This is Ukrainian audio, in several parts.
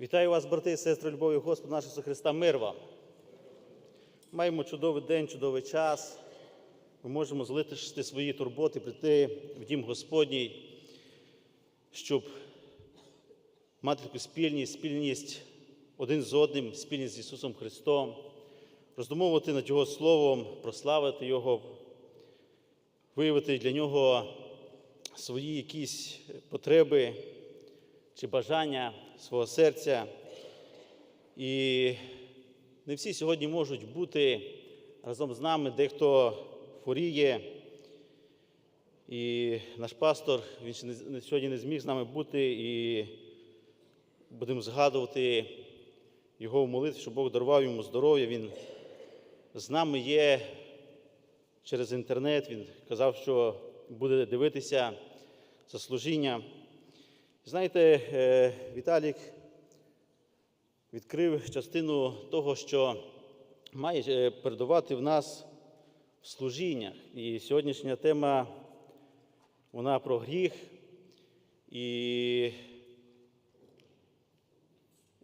Вітаю вас, брати і сестри, любові Господа нашого Христа, мир вам. Маємо чудовий день, чудовий час. Ми можемо залишити свої турботи, прийти в дім Господній, щоб мати таку спільність, спільність один з одним, спільність з Ісусом Христом, роздумовувати над Його Словом, прославити Його, виявити для Нього свої якісь потреби чи бажання свого серця. І не всі сьогодні можуть бути разом з нами, дехто хворіє. І наш пастор він сьогодні не зміг з нами бути, і будемо згадувати його в молитві, щоб Бог дарував йому здоров'я. Він з нами є через інтернет. Він казав, що буде дивитися за служіння. Знаєте, е, Віталік відкрив частину того, що має е, передавати в нас в служіннях. І сьогоднішня тема вона про гріх. І,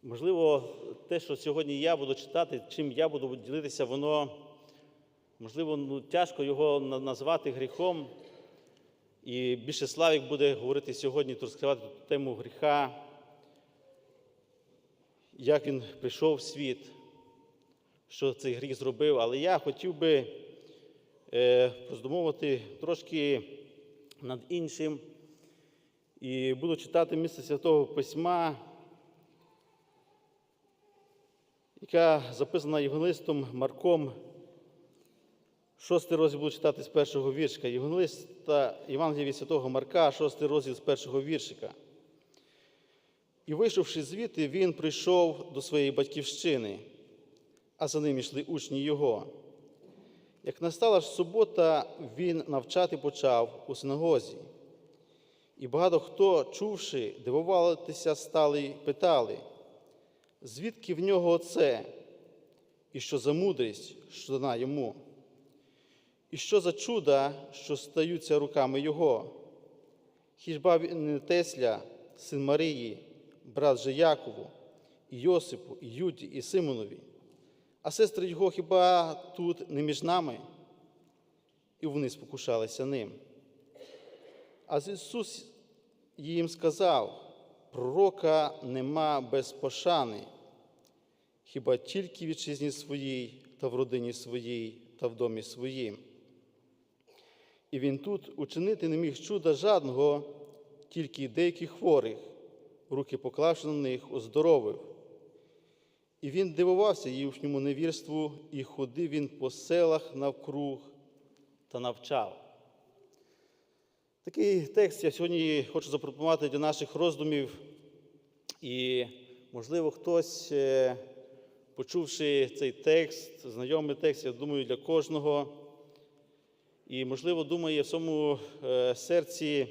можливо, те, що сьогодні я буду читати, чим я буду ділитися, воно, можливо, ну, тяжко його назвати гріхом. І більше Славік буде говорити сьогодні, розкривати тему гріха, як він прийшов в світ, що цей гріх зробив. Але я хотів би е, роздумовувати трошки над іншим. І буду читати місце Святого Письма, яка записана євангелистом Марком Шостий розділ буду читати з першого віршика. Євангелиста Євангелія від Святого Марка, шостий розділ з першого віршика. І вийшовши звідти, він прийшов до своєї батьківщини, а за ним йшли учні його. Як настала ж субота, він навчати почав у синагозі. І багато хто, чувши, дивувалися, стали й питали, звідки в нього оце, і що за мудрість, що дана йому. І що за чуда, що стаються руками Його? Хіба не Тесля, син Марії, брат же Якову, і Йосипу, і Юді, і Симонові, а сестри його хіба тут не між нами? І вони спокушалися ним. А Ісус їм сказав: пророка нема без пошани, хіба тільки в вітчизні своїй та в родині своїй та в домі своїм. І він тут учинити не міг чуда жадного, тільки деяких хворих, руки поклавши на них, оздоровив. І він дивувався їхньому невірству, і ходив він по селах навкруг та навчав. Такий текст я сьогодні хочу запропонувати для наших роздумів. І, можливо, хтось, е, почувши цей текст, знайомий текст, я думаю, для кожного. І, можливо, думає в своєму е, серці,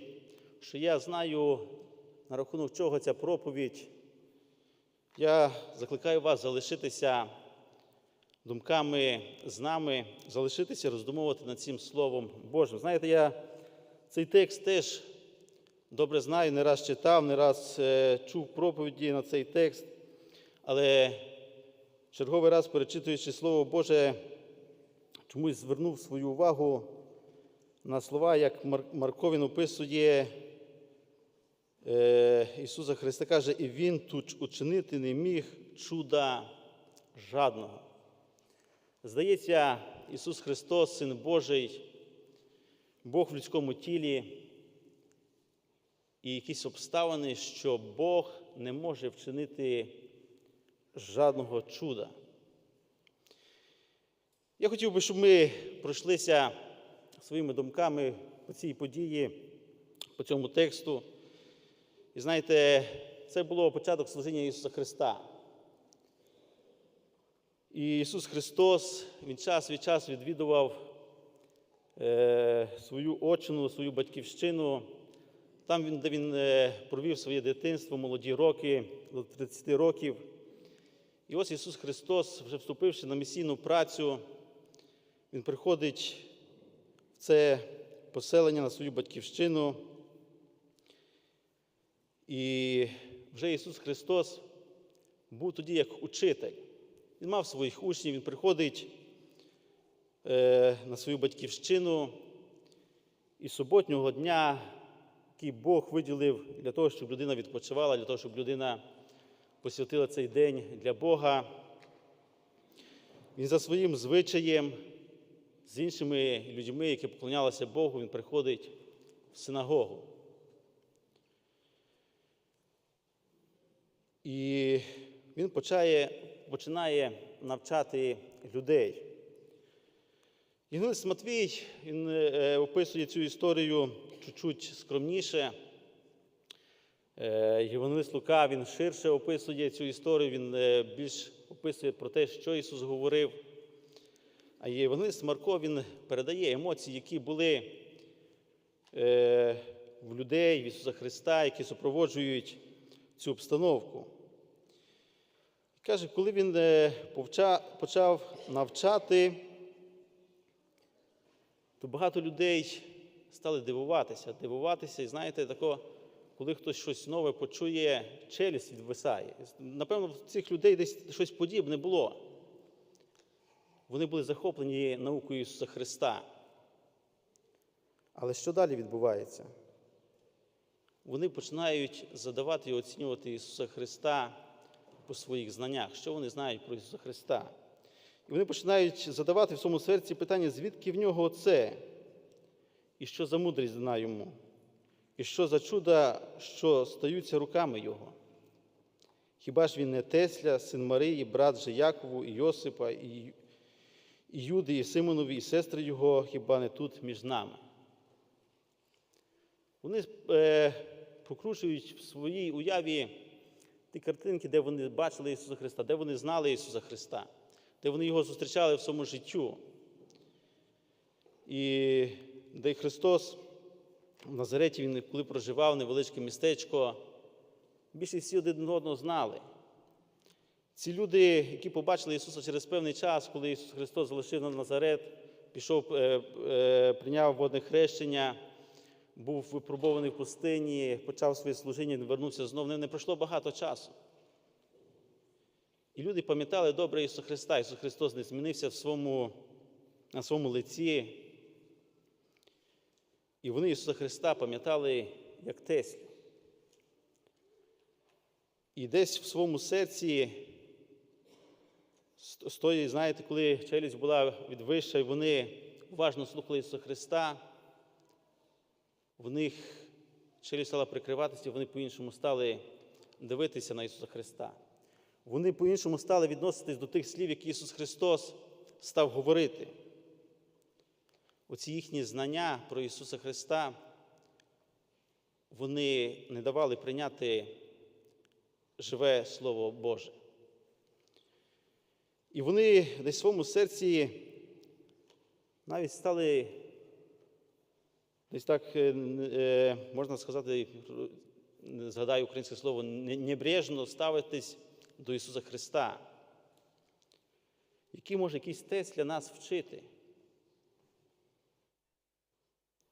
що я знаю, на рахунок чого ця проповідь. Я закликаю вас залишитися думками з нами, залишитися, роздумовувати над цим Словом Божим. Знаєте, я цей текст теж добре знаю, не раз читав, не раз е, чув проповіді на цей текст, але черговий раз, перечитуючи Слово Боже, чомусь звернув свою увагу на слова, як Мар- Марко він описує е, Ісуса Христа, каже, і Він тут учинити не міг чуда жадного. Здається, Ісус Христос, Син Божий, Бог в людському тілі, і якісь обставини, що Бог не може вчинити жадного чуда. Я хотів би, щоб ми пройшлися своїми думками по цій події, по цьому тексту. І знаєте, це було початок служіння Ісуса Христа. І Ісус Христос, Він час від часу відвідував е, свою очину, свою батьківщину. Там, він, де він е, провів своє дитинство, молоді роки, до 30 років. І ось Ісус Христос, вже вступивши на місійну працю, Він приходить це поселення на свою батьківщину. І вже Ісус Христос був тоді як учитель. Він мав своїх учнів, він приходить е, на свою батьківщину і суботнього дня, який Бог виділив для того, щоб людина відпочивала, для того, щоб людина посвятила цей день для Бога. Він за своїм звичаєм з іншими людьми, які поклонялися Богу, він приходить в синагогу. І він почає, починає навчати людей. Євангелист Матвій він е, описує цю історію чуть-чуть скромніше. Е, Євангелист Лука він ширше описує цю історію, він е, більш описує про те, що Ісус говорив. А Євангелист Марко він передає емоції, які були е, в людей, в Ісуса Христа, які супроводжують цю обстановку. Каже, коли він е, почав навчати, то багато людей стали дивуватися, дивуватися, і знаєте, тако, коли хтось щось нове почує, челюсть відвисає. Напевно, в цих людей десь щось подібне було. Вони були захоплені наукою Ісуса Христа. Але що далі відбувається? Вони починають задавати і оцінювати Ісуса Христа по своїх знаннях, що вони знають про Ісуса Христа. І вони починають задавати в своєму серці питання, звідки в нього це, і що за мудрість дана йому, і що за чуда, що стаються руками Його. Хіба ж він не Тесля, син Марії, брат же Якову, і Йосипа, і і Юди, і Симонові, і сестри його, хіба не тут між нами? Вони е, прокручують в своїй уяві ті картинки, де вони бачили Ісуса Христа, де вони знали Ісуса Христа, де вони його зустрічали в своєму життю. І де Христос в Назареті, він коли проживав невеличке містечко, більше всі один одного знали. Ці люди, які побачили Ісуса через певний час, коли Ісус Христос залишив на Назарет, пішов, е, е, прийняв водне хрещення, був випробований в пустині, почав своє служіння, вернувся знову. Не, не пройшло багато часу. І люди пам'ятали добре Ісуса Христа. Ісус Христос не змінився в своєму, на своєму лиці. І вони Ісуса Христа пам'ятали як Теслю. І десь в своєму серці Стої, знаєте, коли челюсть була відвища, і вони уважно слухали Ісуса Христа, в них челюсть стала прикриватися, і вони по-іншому стали дивитися на Ісуса Христа. Вони по-іншому стали відноситись до тих слів, які Ісус Христос став говорити. Оці їхні знання про Ісуса Христа, вони не давали прийняти живе Слово Боже. І вони десь в своєму серці навіть стали, десь так, е, е, можна сказати, згадаю українське слово, небрежно ставитись до Ісуса Христа. Який може якийсь тест для нас вчити?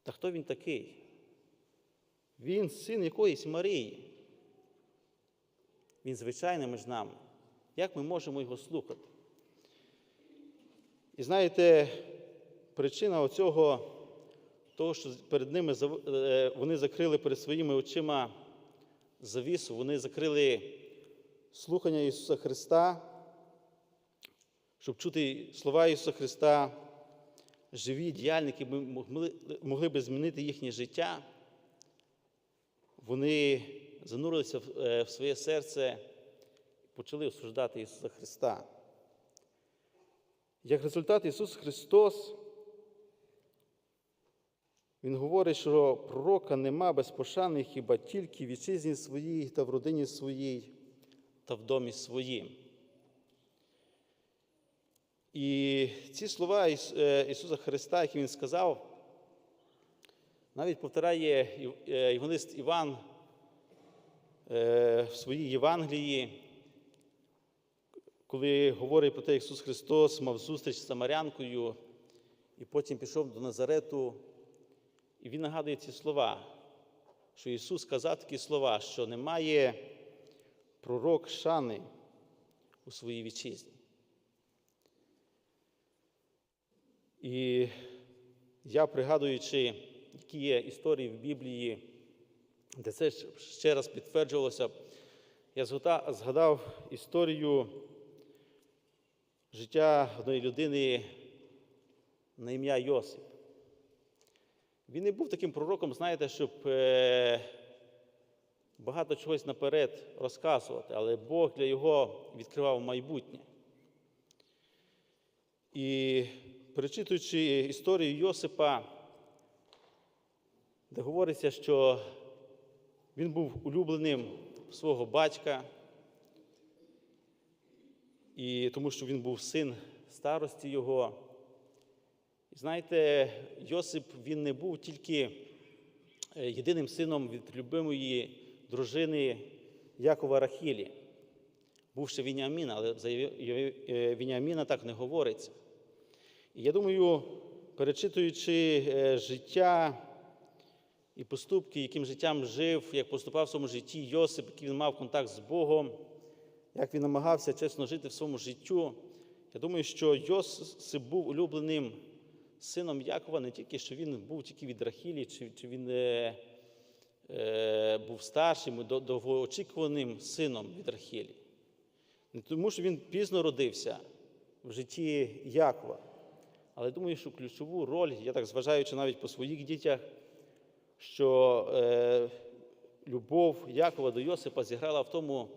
Та хто він такий? Він син якоїсь Марії. Він звичайний між нами. Як ми можемо його слухати? І знаєте, причина оцього, того, що перед ними е, вони закрили перед своїми очима завісу, вони закрили слухання Ісуса Христа, щоб чути слова Ісуса Христа, живі діяльники могли, могли би змінити їхнє життя. Вони занурилися в своє серце і почали осуждати Ісуса Христа. Як результат Ісус Христос, Він говорить, що пророка нема без пошани хіба тільки в вітчизні своїй та в родині своїй та в домі своїм. І ці слова Ісуса Христа, які Він сказав, навіть повторяє Євангелист Іван в своїй Євангелії коли говорить про те, Ісус Христос мав зустріч з Самарянкою і потім пішов до Назарету, і Він нагадує ці слова, що Ісус сказав такі слова, що немає пророк шани у своїй вітчизні. І я, пригадуючи, які є історії в Біблії, де це ще раз підтверджувалося, я згадав історію життя одної людини на ім'я Йосип. Він не був таким пророком, знаєте, щоб е, багато чогось наперед розказувати, але Бог для його відкривав майбутнє. І перечитуючи історію Йосипа, де говориться, що він був улюбленим свого батька, і тому що він був син старості його. Знаєте, Йосип він не був тільки е, єдиним сином від любимої дружини Якова Рахілі. Був ще Вініамін, але за е, Вініаміна так не говориться. І я думаю, перечитуючи е, життя і поступки, яким життям жив, як поступав в своєму житті Йосип, який він мав контакт з Богом, як він намагався чесно жити в своєму життю, я думаю, що Йосип був улюбленим сином Якова не тільки, що він був тільки від Рахілі, чи, чи він е, е, був старшим, довгоочікуваним сином від Рахілі. Не тому, що він пізно родився в житті Якова. Але думаю, що ключову роль, я так зважаючи навіть по своїх дітях, що е, любов Якова до Йосипа зіграла в тому,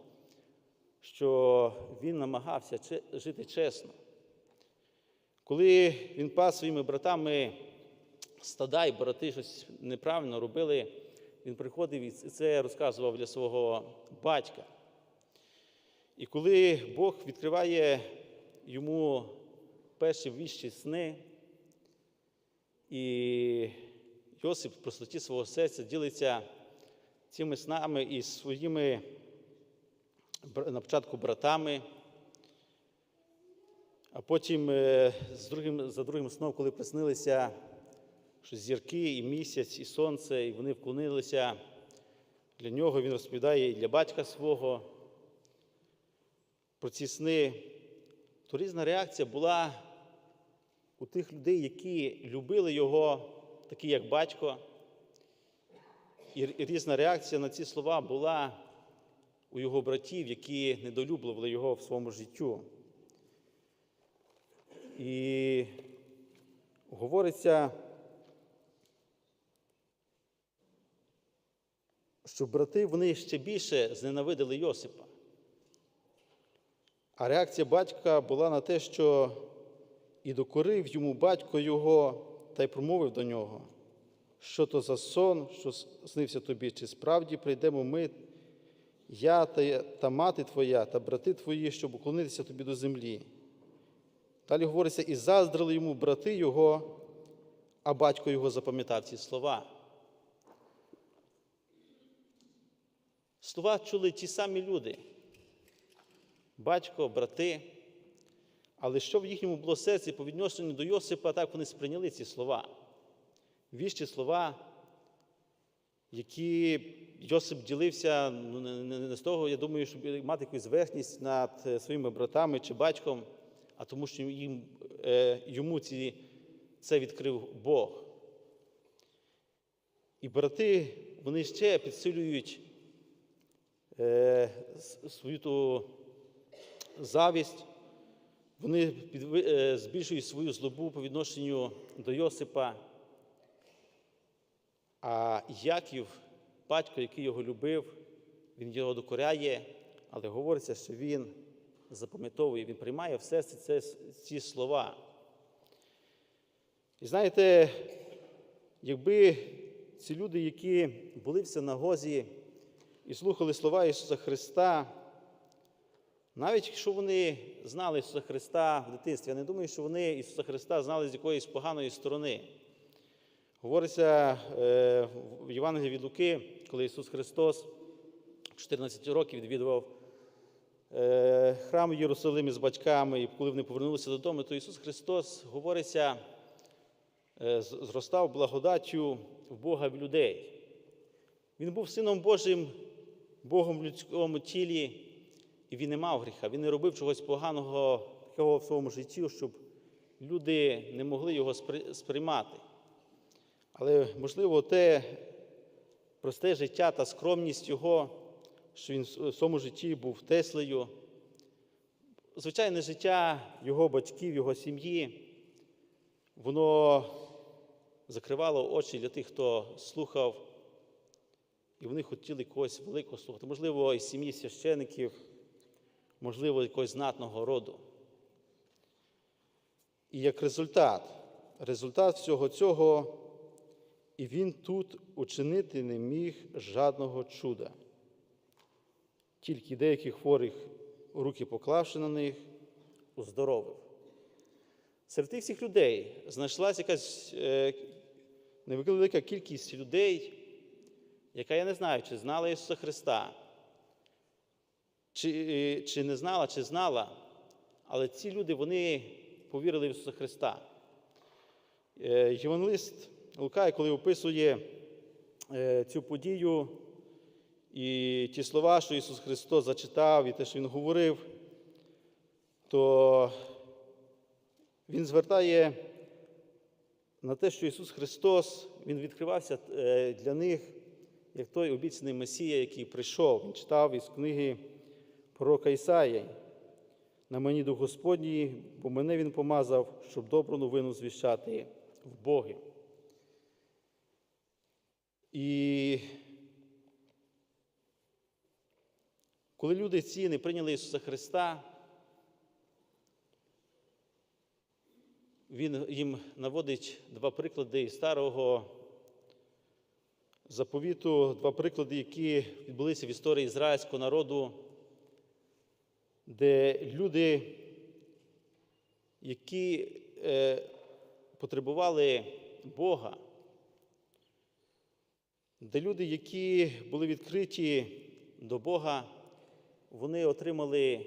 що він намагався жити чесно. Коли він пас своїми братами стада, і брати щось неправильно робили, він приходив і це розказував для свого батька. І коли Бог відкриває йому перші віщі сни, і Йосип в простоті свого серця ділиться цими снами із своїми на початку братами, а потім е, з другим, за другим сном, коли приснилися що зірки, і місяць, і сонце, і вони вклонилися для нього, він розповідає і для батька свого про ці сни, то різна реакція була у тих людей, які любили його, такі як батько. І різна реакція на ці слова була у його братів, які недолюблювали його в своєму життю. І говориться, що брати вони ще більше зненавидили Йосипа. А реакція батька була на те, що і докорив йому батько його та й промовив до нього, що то за сон, що снився тобі, чи справді прийдемо ми, я та, та мати твоя, та брати твої, щоб уклонитися тобі до землі. Далі говориться, і заздрили йому брати його, а батько його запам'ятав ці слова. Слова чули ті самі люди, батько, брати. Але що в їхньому було серці по відношенню до Йосипа, так вони сприйняли ці слова. Віщі слова, які Йосип ділився ну, не, з того, я думаю, щоб мати якусь верхність над е, своїми братами чи батьком, а тому, що їм, е, йому ці, це відкрив Бог. І брати, вони ще підсилюють е, свою ту завість, вони е, збільшують свою злобу по відношенню до Йосипа. А Яків, батько, який його любив, він його докоряє, але говориться, що він запам'ятовує, він приймає в серці це, ці слова. І знаєте, якби ці люди, які були в синагозі і слухали слова Ісуса Христа, навіть якщо вони знали Ісуса Христа в дитинстві, я не думаю, що вони Ісуса Христа знали з якоїсь поганої сторони. Говориться е, в Євангелії від Луки, коли Ісус Христос 14 років відвідував е, храм в Єрусалимі з батьками, і коли вони повернулися додому, то Ісус Христос, говориться, е, зростав благодаттю в Бога в людей. Він був Сином Божим, Богом в людському тілі, і він не мав гріха, він не робив чогось поганого такого в своєму житті, щоб люди не могли його сприймати. Але, можливо, те просте життя та скромність його, що він в своєму житті був Теслею, звичайне життя його батьків, його сім'ї, воно закривало очі для тих, хто слухав, і вони хотіли когось великого слухати. Можливо, із сім'ї священиків, можливо, якогось знатного роду. І як результат, результат всього цього, і він тут учинити не міг жадного чуда. Тільки деяких хворих руки поклавши на них, уздоровив. Серед тих всіх людей знайшлася якась е, невелика кількість людей, яка я не знаю, чи знала Ісуса Христа, чи, е, чи не знала, чи знала, але ці люди вони повірили в Ісуса Христа. Е, Євангелист Лука, коли описує е, цю подію і ті слова, що Ісус Христос зачитав, і те, що Він говорив, то Він звертає на те, що Ісус Христос Він відкривався е, для них як той обіцяний Месія, який прийшов. Він читав із книги пророка Ісаї. На мені дух Господній, бо мене Він помазав, щоб добру новину звіщати в Боги. І коли люди ці не прийняли Ісуса Христа, Він їм наводить два приклади із старого заповіту, два приклади, які відбулися в історії ізраїльського народу, де люди, які е, потребували Бога, де люди, які були відкриті до Бога, вони отримали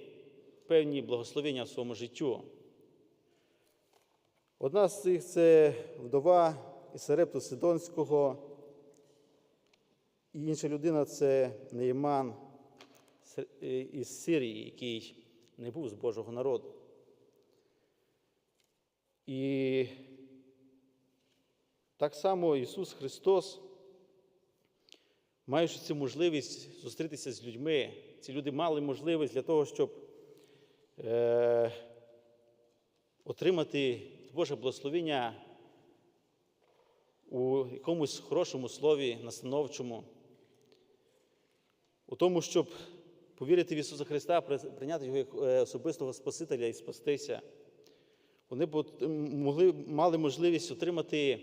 певні благословення в своєму життю. Одна з цих це вдова із Сарепту Сидонського, і інша людина це Нейман із Сирії, який не був з Божого народу. І так само Ісус Христос, маючи цю можливість зустрітися з людьми, ці люди мали можливість для того, щоб е, отримати Боже благословення у якомусь хорошому слові, настановчому, у тому, щоб повірити в Ісуса Христа, прийняти Його як е, особистого Спасителя і спастися. Вони могли, мали можливість отримати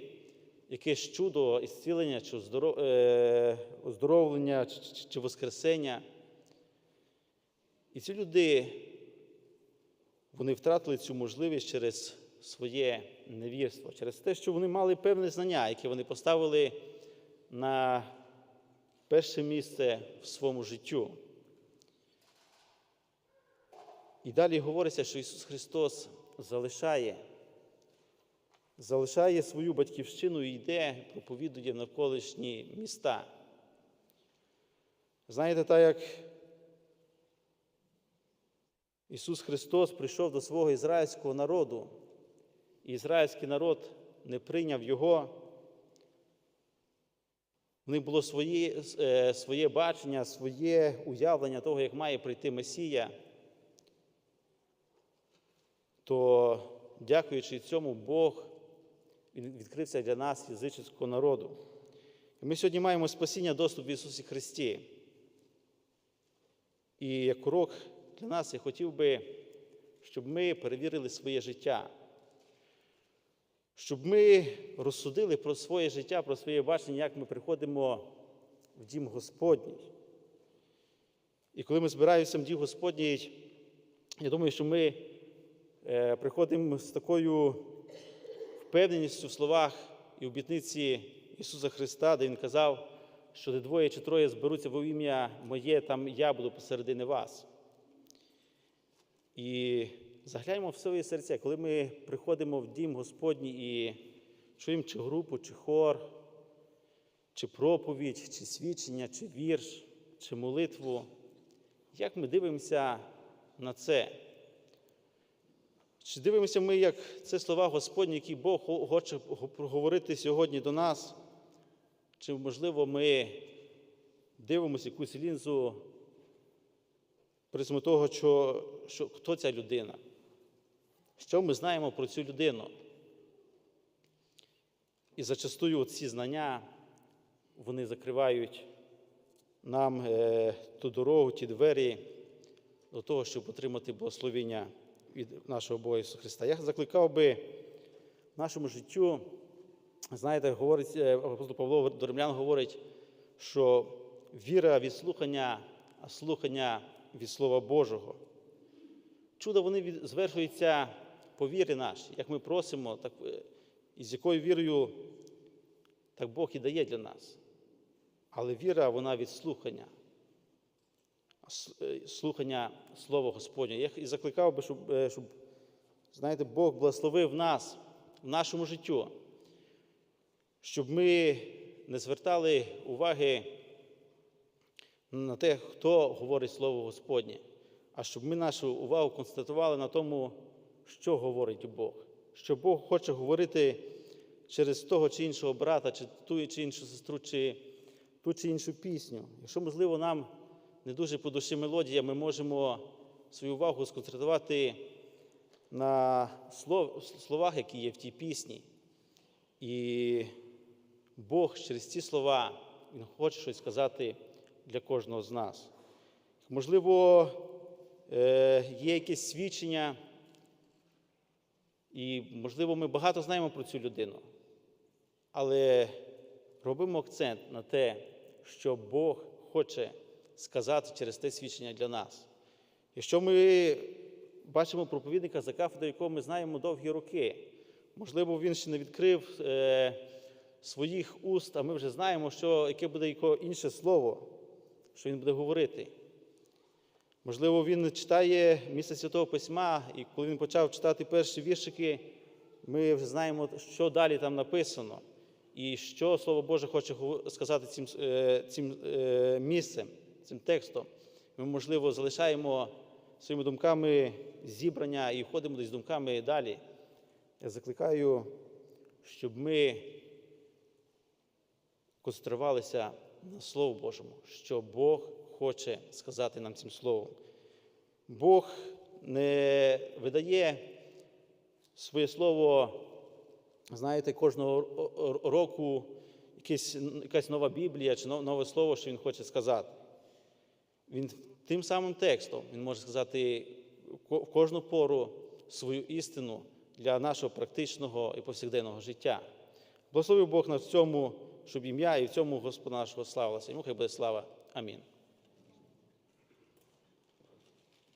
якесь чудо, ісцілення, чи е, оздоровлення, чи, воскресення. І ці люди, вони втратили цю можливість через своє невірство, через те, що вони мали певне знання, яке вони поставили на перше місце в своєму життю. І далі говориться, що Ісус Христос залишає, залишає свою батьківщину і йде, проповідує в навколишні міста. Знаєте, так як Ісус Христос прийшов до свого ізраїльського народу, і ізраїльський народ не прийняв Його. У них було своє, е, своє бачення, своє уявлення того, як має прийти Месія. То, дякуючи цьому, Бог він відкрився для нас, язичницького народу. І ми сьогодні маємо спасіння доступ в Ісусі Христі. І як урок для нас я хотів би, щоб ми перевірили своє життя, щоб ми розсудили про своє життя, про своє бачення, як ми приходимо в дім Господній. І коли ми збираємося в дім Господній, я думаю, що ми е, приходимо з такою впевненістю в словах і обітниці Ісуса Христа, де Він казав, що де двоє чи троє зберуться во ім'я моє, там я буду посередині вас. І загляньмо в своє серця, коли ми приходимо в дім Господній і чуємо чи групу, чи хор, чи проповідь, чи свідчення, чи вірш, чи молитву. Як ми дивимося на це? Чи дивимося ми, як це слова Господні, які Бог хоче проговорити сьогодні до нас? Чи, можливо, ми дивимося якусь лінзу призму того, що, що, хто ця людина? Що ми знаємо про цю людину? І зачастую ці знання вони закривають нам е, ту дорогу, ті двері до того, щоб отримати благословення від нашого Бога Ісуса Христа. Я закликав би в нашому життю, знаєте, говорить е, апостол Павло до римлян говорить, що віра від слухання, а слухання від Слова Божого. Чудо вони звершуються по вірі нашій, як ми просимо, так, е, і з якою вірою так Бог і дає для нас. Але віра, вона від слухання. Е, Слухання Слова Господнього. Я і закликав би, щоб, е, щоб, знаєте, Бог благословив нас в нашому життю, щоб ми не звертали уваги на те, хто говорить Слово Господнє, а щоб ми нашу увагу концентрували на тому, що говорить Бог. Що Бог хоче говорити через того чи іншого брата, чи ту чи іншу сестру, чи ту чи іншу пісню. Якщо, можливо, нам не дуже по душі мелодія, ми можемо свою увагу сконцентрувати на словах, які є в тій пісні. І Бог через ці слова Він хоче щось сказати для кожного з нас. Можливо, е, є якесь свідчення, і, можливо, ми багато знаємо про цю людину, але робимо акцент на те, що Бог хоче сказати через те свідчення для нас. Якщо ми бачимо проповідника за кафедрою, якого ми знаємо довгі роки, можливо, він ще не відкрив е, своїх уст, а ми вже знаємо, що, яке буде інше слово, що він буде говорити. Можливо, він читає місце Святого Письма, і коли він почав читати перші віршики, ми вже знаємо, що далі там написано, і що Слово Боже хоче сказати цим, е, цим е, місцем, цим текстом. Ми, можливо, залишаємо своїми думками зібрання і входимо десь думками далі. Я закликаю, щоб ми концентрувалися на Слову Божому, що Бог хоче сказати нам цим словом. Бог не видає своє слово, знаєте, кожного ро- ро- року якесь, якась нова Біблія чи нове слово, що Він хоче сказати. Він тим самим текстом він може сказати в кожну пору свою істину для нашого практичного і повсякденного життя. Благословив Бог на цьому, щоб ім'я і в цьому Господа нашого славилося. Йому хай буде слава. Амінь.